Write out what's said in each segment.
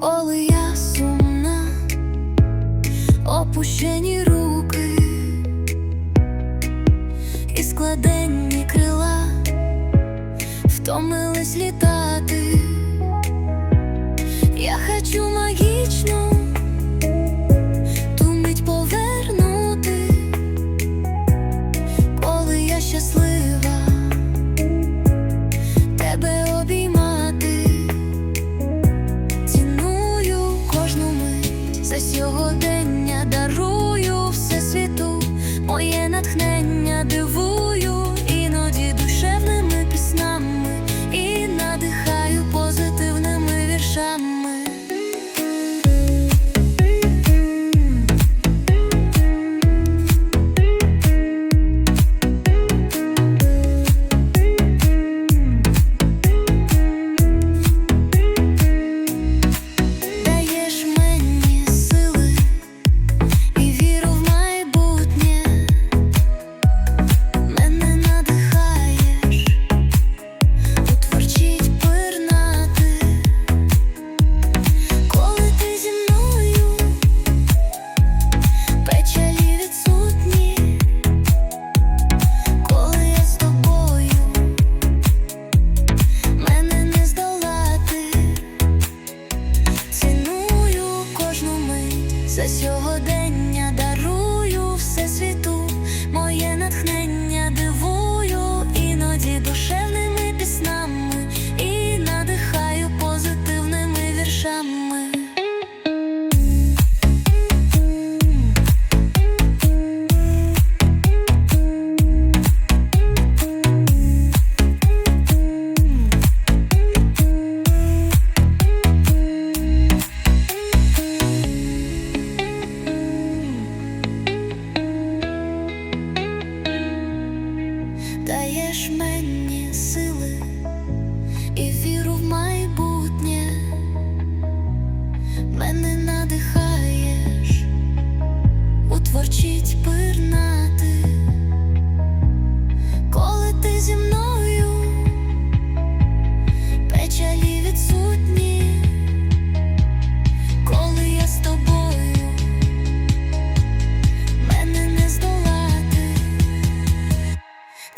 коли я сумна, опущені руки і складенні крила, втомились літати, я хочу. за сьогодення.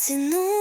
ціну.